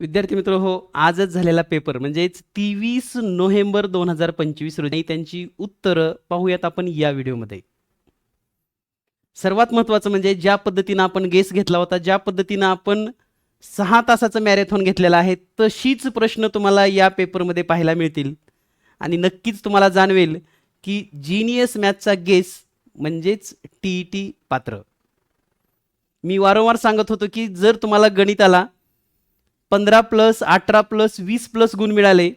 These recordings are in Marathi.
विद्यार्थी मित्र हो आजच झालेला पेपर म्हणजेच तेवीस नोव्हेंबर दोन हजार पंचवीस रोजी त्यांची उत्तरं पाहूयात आपण या व्हिडिओमध्ये. सर्वात महत्त्वाचं म्हणजे ज्या पद्धतीनं आपण गेस घेतला होता ज्या पद्धतीनं आपण सहा तासाचं मॅरेथॉन घेतलेला आहे तशीच प्रश्न तुम्हाला या पेपरमध्ये पाहायला मिळतील. आणि नक्कीच तुम्हाला जाणवेल की जिनियस मॅथचा गेस म्हणजेच टी ई टी पात्र. मी वारंवार सांगत होतो की जर तुम्हाला गणिताला पंधरा प्लस अठरा प्लस वीस प्लस गुण मिळाले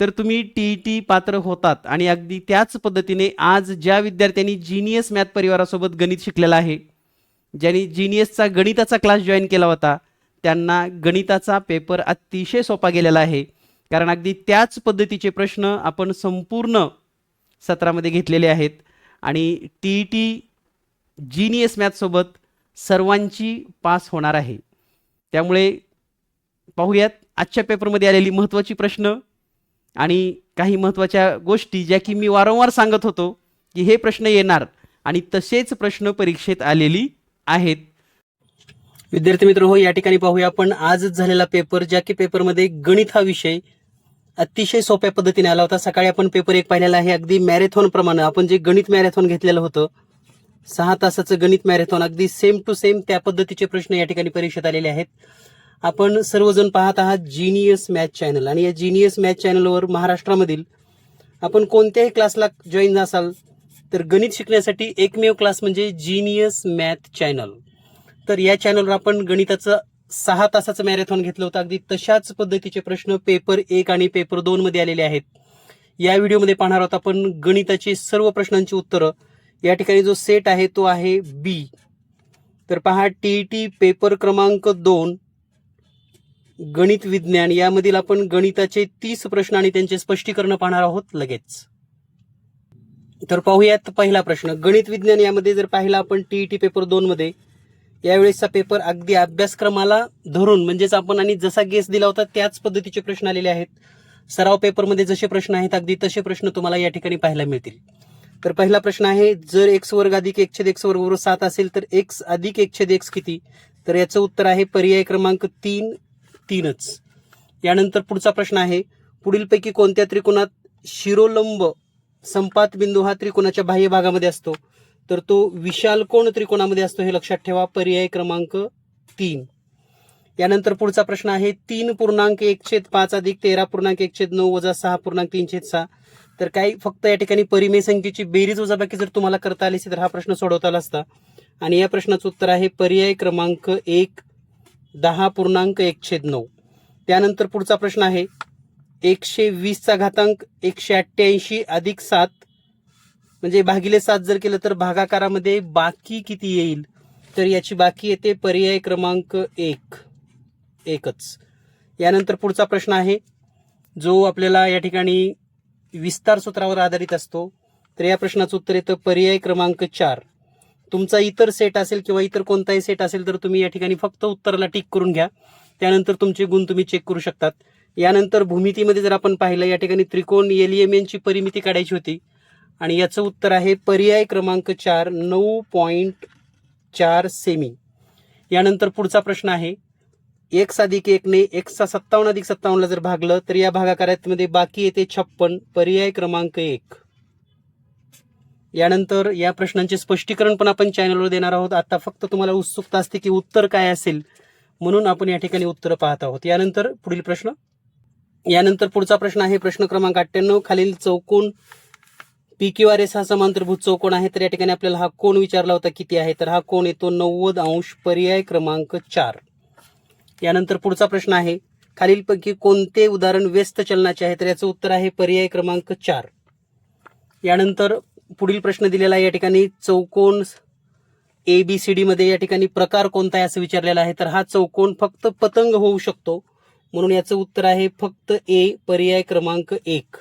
तर तुम्ही टी ई टी पात्र होतात. आणि अगदी त्याच पद्धतीने आज ज्या विद्यार्थ्यांनी जिनियस मॅथ परिवारासोबत गणित शिकलेला आहे ज्यांनी जिनियसचा गणिताचा क्लास जॉईन केला होता त्यांना गणिताचा पेपर अतिशय सोपा गेलेला आहे. कारण अगदी त्याच पद्धतीचे प्रश्न आपण संपूर्ण सत्रामध्ये घेतलेले आहेत. आणि टी ई टी जिनियस मॅथसोबत सर्वांची पास होणार आहे. त्यामुळे पाहूयात. आजच्या पेपरमध्ये आलेली महत्त्वाची प्रश्न आणि काही महत्त्वाच्या गोष्टी ज्या की मी वारंवार सांगत होतो की हे प्रश्न येणार आणि तसेच प्रश्न परीक्षेत आलेली आहेत. विद्यार्थी मित्र हो या ठिकाणी पाहूया आपण. आजच झालेला पेपर ज्या की पेपरमध्ये गणित हा विषय अतिशय सोप्या पद्धतीने आला होता. सकाळी आपण पेपर एक पाहिलेला आहे. अगदी मॅरेथॉन प्रमाणे आपण जे गणित मॅरेथॉन घेतलेलं होतं सहा तासाचं गणित मॅरेथॉन अगदी सेम टू सेम त्या पद्धतीचे प्रश्न या ठिकाणी परीक्षेत आलेले आहेत. आपण सर्वजण पाहत आहात जिनियस मॅथ चॅनल आणि या जिनियस मॅथ चॅनलवर महाराष्ट्रामधील आपण कोणत्याही क्लासला जॉईन असाल तर गणित शिकण्यासाठी एकमेव क्लास म्हणजे जिनियस मॅथ चॅनल तर या चॅनलवर आपण गणिताचं सहा तासाचं मॅरेथॉन घेतलं होतं. अगदी तशाच पद्धतीचे प्रश्न पेपर एक आणि पेपर दोन मध्ये आलेले आहेत. या व्हिडिओमध्ये पाहणार आहोत आपण गणिताची सर्व प्रश्नांची उत्तरं. या ठिकाणी जो सेट आहे तो आहे बी तर पहा टी टी पेपर क्रमांक दोन. गणित विज्ञान यामधील आपण गणिताचे तीस प्रश्न आणि त्यांचे स्पष्टीकरण पाहणार आहोत लगेच. तर पाहूयात पहिला प्रश्न. गणित विज्ञान यामध्ये जर पाहिला आपण टीईटी पेपर दोन मध्ये यावेळेसचा पेपर अगदी अभ्यासक्रमाला धरून म्हणजेच आपण आणि जसा गेस दिला होता त्याच पद्धतीचे प्रश्न आलेले आहेत. सराव पेपरमध्ये जसे प्रश्न आहेत अगदी तसे प्रश्न तुम्हाला या ठिकाणी पाहायला मिळतील. तर पहिला प्रश्न आहे जर एक्स वर्ग अधिक एक छेद एक्स वर्ग बरोबर सात असेल तर एक्स अधिक एक छेद एक्स किती? तर याचं उत्तर आहे पर्याय क्रमांक तीन तीनच. यानंतर पुढचा प्रश्न आहे पुढीलपैकी कोणत्या त्रिकोणात शिरोलंब संपात बिंदू हा त्रिकोणाच्या बाह्य भागामध्ये असतो? तर तो विशालकोण त्रिकोणामध्ये असतो हे लक्षात ठेवा पर्याय क्रमांक तीन. यानंतर पुढचा प्रश्न आहे तीन पूर्णांक एक छेद पाच अधिक तेरा पूर्णांक एक छेद नऊ वजा सहा पूर्णांक तीन छेद सहा. तर काही फक्त या ठिकाणी परिमेय संख्येची बेरीज वजाबाकी जर तुम्हाला करता आली असेल तर हा प्रश्न सोडवता आला असता. आणि या प्रश्नाचं उत्तर आहे पर्याय क्रमांक एक दहा पूर्णांक एक छेद नऊ. त्यानंतर पुढचा प्रश्न आहे एकशे वीसचा घातांक एकशे अठ्ठ्याऐंशी अधिक सात म्हणजे भागिले सात जर केलं तर भागाकारामध्ये बाकी किती येईल? तर याची बाकी येते पर्याय क्रमांक एक एकच. यानंतर पुढचा प्रश्न आहे जो आपल्याला या ठिकाणी विस्तार सूत्रावर आधारित असतो. तर या प्रश्नाचं उत्तर येतं पर्याय क्रमांक चार. तुमचा इतर सेट असेल किंवा इतर कोणताही सेट असेल तर तुम्ही या ठिकाणी फक्त उत्तराला टिक करून घ्या. त्यानंतर तुमचे गुण तुम्ही चेक करू शकतात. यानंतर भूमितीमध्ये जर आपण पाहिलं या ठिकाणी त्रिकोण एलिएमेनची परिमिती काढायची होती. आणि याचं उत्तर आहे पर्याय क्रमांक चार नऊ पॉईंट चार सेमी यानंतर पुढचा प्रश्न आहे एक अधिक एकने एक्सचा सत्तावन्न अधिक सत्तावन्नला जर भागलं तर या भागाकारामध्ये बाकी येते छप्पन पर्याय क्रमांक एक. यानंतर या प्रश्नांचे स्पष्टीकरण पण आपण चॅनलवर देणार आहोत. आता फक्त तुम्हाला उत्सुकता असते की उत्तर काय असेल म्हणून आपण या ठिकाणी उत्तर पाहत आहोत. यानंतर पुढील प्रश्न. यानंतर पुढचा प्रश्न आहे प्रश्न क्रमांक अठ्ठ्याण्णव खालील चौकोन पी क्यू आर एस हा समांतरभूत चौकोन आहे तर या ठिकाणी आपल्याला हा कोण विचारला होता किती आहे तर हा कोण येतो नव्वद अंश पर्याय क्रमांक चार. यानंतर पुढचा प्रश्न आहे खालीलपैकी कोणते उदाहरण व्यस्त चलनाचे आहे तर याचं उत्तर आहे पर्याय क्रमांक चार. यानंतर पुढील प्रश्न दिलेला आहे या ठिकाणी चौकोन ए बी सी डी मध्ये या ठिकाणी प्रकार कोणता आहे असं विचारलेला आहे. तर हा चौकोन फक्त पतंग होऊ शकतो. म्हणून याचं उत्तर आहे फक्त ए पर्याय क्रमांक एक.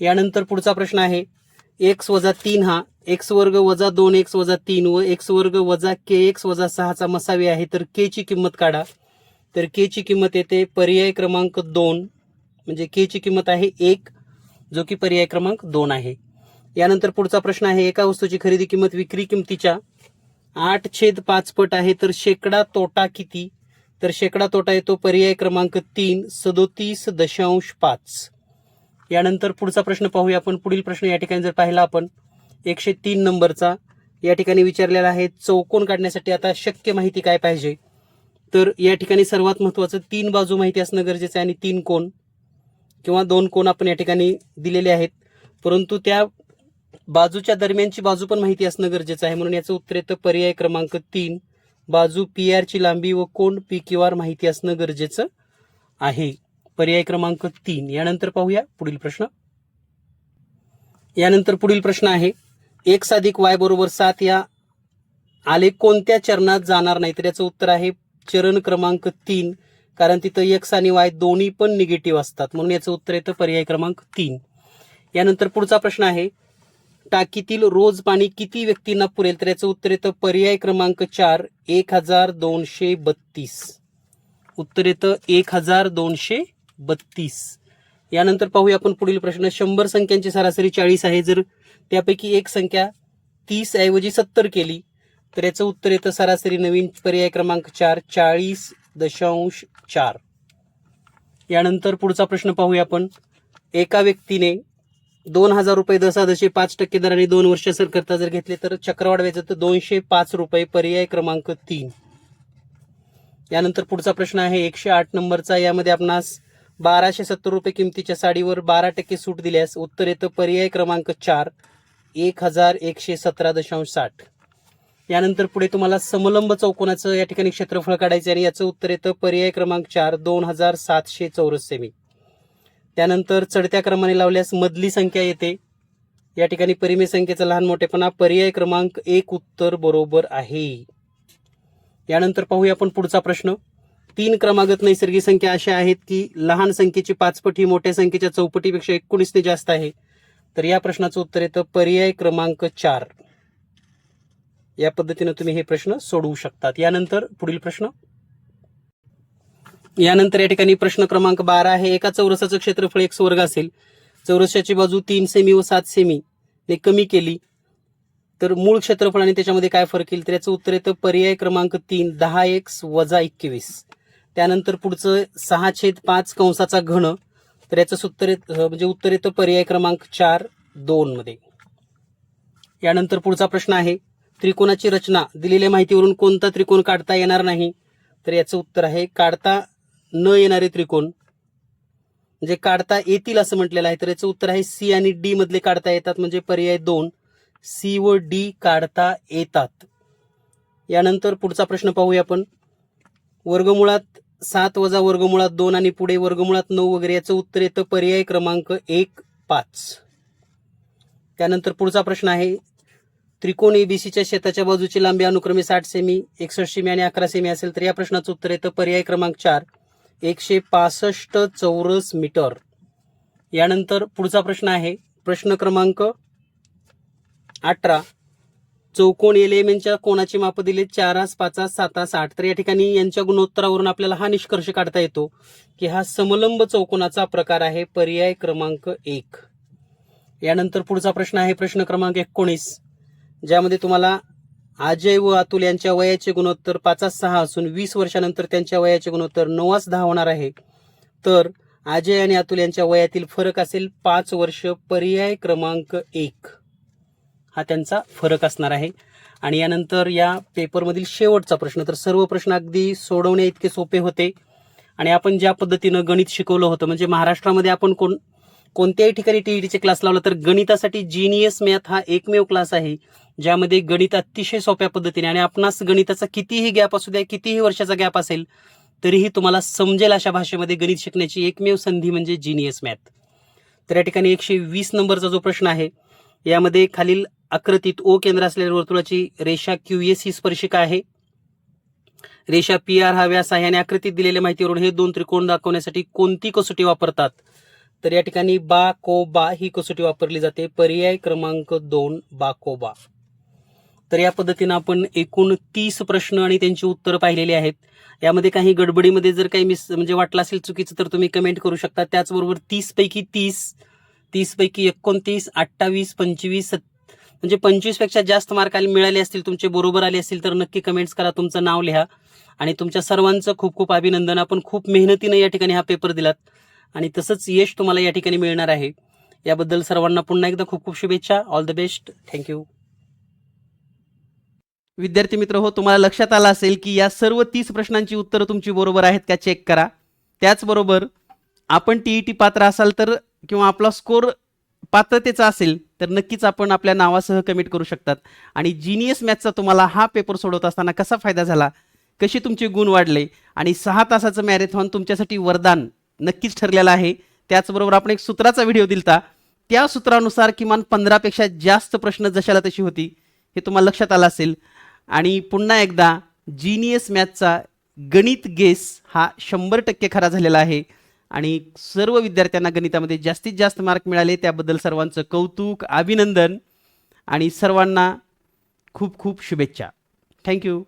यानंतर पुढचा प्रश्न आहे एक्स वजा तीन हा एक्स वर्ग वजा दोन एक्स वजा तीन व एक्स वर्ग वजा के एक्स वजा सहाचा मसावी आहे. तर के ची किंमत काढा. तर के ची किंमत येते पर्याय क्रमांक दोन. म्हणजे के ची किंमत आहे एक जो की पर्याय क्रमांक दोन आहे. यानंतर पुढचा प्रश्न आहे एका वस्तूची खरेदी किंमत विक्री किंमतीच्या आठ छेद पाच पट आहे तर शेकडा तोटा किती? तर शेकडा तोटा येतो पर्याय क्रमांक तीन सदोतीस दशांश पाच. यानंतर पुढचा प्रश्न पाहूया आपण. पुढील प्रश्न या ठिकाणी जर पाहिला आपण एकशे तीन नंबरचा या ठिकाणी विचारलेला आहे चौकोन काढण्यासाठी आता शक्य माहिती काय पाहिजे? तर या ठिकाणी सर्वात महत्त्वाचं तीन बाजू माहिती असणं गरजेचं आहे आणि तीन कोण किंवा दोन कोण आपण या ठिकाणी दिलेले आहेत. परंतु त्या बाजूच्या दरम्यानची बाजू पण माहिती असणं गरजेचं आहे. म्हणून याचं उत्तर येतं पर्याय क्रमांक तीन. बाजू पी आरची लांबी व कोण पी क्यू आर माहिती असणं गरजेचं आहे. पर्याय क्रमांक तीन. यानंतर पाहूया पुढील प्रश्न. यानंतर पुढील प्रश्न आहे. एक साधिक वाय बरोबर सात या आले कोणत्या चरणात जाणार नाही तर याचं उत्तर आहे चरण क्रमांक तीन. कारण तिथं एक्स आणि वाय दोन्ही पण निगेटिव्ह असतात. म्हणून याचं उत्तर येतं पर्याय क्रमांक तीन. यानंतर पुढचा प्रश्न आहे. टाकीतील रोज पाणी किती व्यक्तींना पुरेल? तर याचं उत्तर येतं पर्याय क्रमांक चार एक हजार दोनशे बत्तीस. उत्तर येतं एक हजार दोनशे बत्तीस. यानंतर पाहूया आपण पुढील प्रश्न. शंभर संख्यांची सरासरी चाळीस आहे. जर त्यापैकी एक संख्या तीस ऐवजी सत्तर केली तर याचं उत्तर येतं सरासरी नवीन पर्याय क्रमांक चार चाळीस दशांश चार. यानंतर पुढचा प्रश्न पाहूया आपण. एका व्यक्तीने दोन हजार रुपये दशादशे पाच टक्के दराने दोन वर्ष सर करता जर घेतले तर चक्रवाढ व्याज तर दोनशे पाच रुपये पर्याय क्रमांक तीन. यानंतर पुढचा प्रश्न आहे एकशे आठ नंबरचा. यामध्ये आपणास बाराशे सत्तर रुपये किमतीच्या साडीवर बारा टक्के सूट दिल्यास उत्तर येतं पर्याय क्रमांक चार एक हजार एकशे सतरा दशांश साठ. यानंतर पुढे तुम्हाला समलंब चौकोनाचं या ठिकाणी क्षेत्रफळ काढायचं आणि याचं उत्तर येतं पर्याय क्रमांक चार दोन हजार सातशे चौरस सेमी. त्यानंतर चढत्या क्रमाने लावल्यास मधली संख्या येते. या ठिकाणी परिमेय संख्येचा लहान मोठेपणा पर्याय क्रमांक एक उत्तर बरोबर आहे. यानंतर पाहूया आपण पुढचा प्रश्न. तीन क्रमागत नैसर्गिक संख्या अशा आहेत की लहान संख्येची पाचपट ही मोठ्या संख्येच्या चौपटीपेक्षा एकोणीसने जास्त आहे. तर या प्रश्नाचं उत्तर येतं पर्याय क्रमांक चार. या पद्धतीनं तुम्ही हे प्रश्न सोडवू शकतात. यानंतर पुढील प्रश्न. यानंतर या ठिकाणी प्रश्न क्रमांक बारा आहे. एका चौरसाचं क्षेत्रफळ एक स्वर्ग असेल. चौरसाची बाजू तीन सेमी व सात सेमी. ने कमी केली. तर मूळ क्षेत्रफळ आणि त्याच्यामध्ये काय फरक येईल? तर याचं उत्तर येतं पर्याय क्रमांक तीन दहा एक्स वजा एकवीस. त्यानंतर पुढचं सहा छेद पाच कंसाचा घन. तर याचं उत्तर म्हणजे उत्तर येतं पर्याय क्रमांक चार दोन मध्ये. यानंतर पुढचा प्रश्न आहे त्रिकोणाची रचना. दिलेल्या माहितीवरून कोणता त्रिकोण काढता येणार नाही? तर याचं उत्तर आहे काढता न येणारे त्रिकोण. म्हणजे काढता येतील असं म्हटलेलं आहे तर याचं उत्तर आहे सी आणि डी मधले काढता येतात म्हणजे पर्याय दोन. सी व डी काढता येतात. यानंतर पुढचा प्रश्न पाहूया आपण. वर्गमुळात सात वजा वर्गमुळात दोन आणि पुढे वर्गमुळात नऊ वगैरे याचं उत्तर येतं पर्याय क्रमांक एक पाच. त्यानंतर पुढचा प्रश्न आहे त्रिकोण एबीसीच्या शेताच्या बाजूची लांबी अनुक्रमे साठ सेमी एकसष्ट सेमी आणि अकरा सेमी असेल तर या प्रश्नाचं उत्तर येतं पर्याय क्रमांक चार. एकशे पासष्ट चौरस मीटर. यानंतर पुढचा प्रश्न आहे. प्रश्न क्रमांक अठरा. चौकोन एलिमेंटच्या कोणाची माप दिले? चार आस पाच सात आठ. तर या ठिकाणी यांच्या गुणोत्तरावरून आपल्याला हा निष्कर्ष काढता येतो की हा समलंब चौकोनाचा प्रकार आहे. पर्याय क्रमांक एक. यानंतर पुढचा प्रश्न आहे. प्रश्न क्रमांक एकोणीस. ज्यामध्ये तुम्हाला अजय व अतुल यांच्या वयाचे गुणोत्तर पाचास सहा असून वीस वर्षानंतर त्यांच्या वयाचे गुणोत्तर नवास दहा होणार आहे. तर अजय आणि अतुल यांच्या वयातील फरक असेल पाच वर्ष पर्याय क्रमांक एक. हा त्यांचा फरक असणार आहे. आणि यानंतर या पेपरमधील शेवटचा प्रश्न तर सर्व प्रश्न अगदी सोडवणे इतके सोपे होते. आणि आपण ज्या पद्धतीनं गणित शिकवलं होतं म्हणजे महाराष्ट्रामध्ये आपण कोण कोणत्याही ठिकाणी टीईटीचे क्लास लावला तर गणितासाठी जीनियस मॅथ हा एकमेव क्लास आहे ज्यामध्ये गणित अतिशय सोप्या पद्धतीने आणि आपणास गणिताचा कितीही गॅप असू द्या कितीही वर्षाचा गॅप असेल तरीही तुम्हाला समजेल अशा भाषेमध्ये गणित शिकण्याची एकमेव संधी म्हणजे जीनियस मॅथ तर या ठिकाणी एकशे वीस नंबरचा जो प्रश्न आहे यामध्ये खालील आकृतीत ओ केंद्र असलेल्या वर्तुळाची रेषा क्यू एस ही स्पर्शिका आहे. रेषा पी आर हा व्यास आहे आणि आकृतीत दिलेल्या माहितीवरून हे दोन त्रिकोण दाखवण्यासाठी कोणती कसोटी वापरतात? तर या ठिकाणी बा को बा ही कसोटी वापरली जाते. पर्याय क्रमांक दोन बा को बा. तर या पद्धतीनं आपण एकूण तीस प्रश्न आणि त्यांची उत्तरं पाहिलेली आहेत. यामध्ये काही गडबडीमध्ये जर काही मिस म्हणजे वाटलं असेल चुकीचं तर तुम्ही कमेंट करू शकता. त्याचबरोबर तीस पैकी तीस तीस पैकी एकोणतीस अठ्ठावीस पंचवीस म्हणजे म्हणजे पंचवीसपेक्षा जास्त मार्क मिळाले असतील तुमचे बरोबर आले असतील तर नक्की कमेंट्स करा तुमचं नाव लिहा. आणि तुमच्या सर्वांचं खूप खूप अभिनंदन. आपण खूप मेहनतीने या ठिकाणी हा पेपर दिलात. आणि तसंच यश तुम्हाला या ठिकाणी मिळणार आहे. याबद्दल सर्वांना पुन्हा एकदा खूप खूप शुभेच्छा. ऑल द बेस्ट थँक्यू विद्यार्थी मित्र हो तुम्हाला लक्षात आलं असेल की या सर्व तीस प्रश्नांची उत्तरं तुमची बरोबर आहेत का चेक करा. त्याचबरोबर आपण टी ई टी पात्र असाल तर किंवा आपला स्कोर पात्रतेचा असेल तर नक्कीच आपण आपल्या नावासह कमिट करू शकतात. आणि जिनियस मॅथचा तुम्हाला हा पेपर सोडवत असताना कसा फायदा झाला? कसे तुमचे गुण वाढले? आणि सहा तासाचं मॅरेथॉन तुमच्यासाठी वरदान नक्कीच ठरलेला आहे. त्याचबरोबर आपण एक सूत्राचा व्हिडिओ दिलता. त्या सूत्रानुसार किमान पंधरापेक्षा जास्त प्रश्न जशाला तशी होती हे तुम्हाला लक्षात आलं असेल. आणि पुन्हा एकदा जिनियस मॅथचा गणित गेस हा शंभर टक्के खरा झालेला आहे. आणि सर्व विद्यार्थ्यांना गणितामध्ये जास्तीत जास्त मार्क मिळाले त्याबद्दल सर्वांचं कौतुक अभिनंदन आणि सर्वांना खूप खूप शुभेच्छा. थँक्यू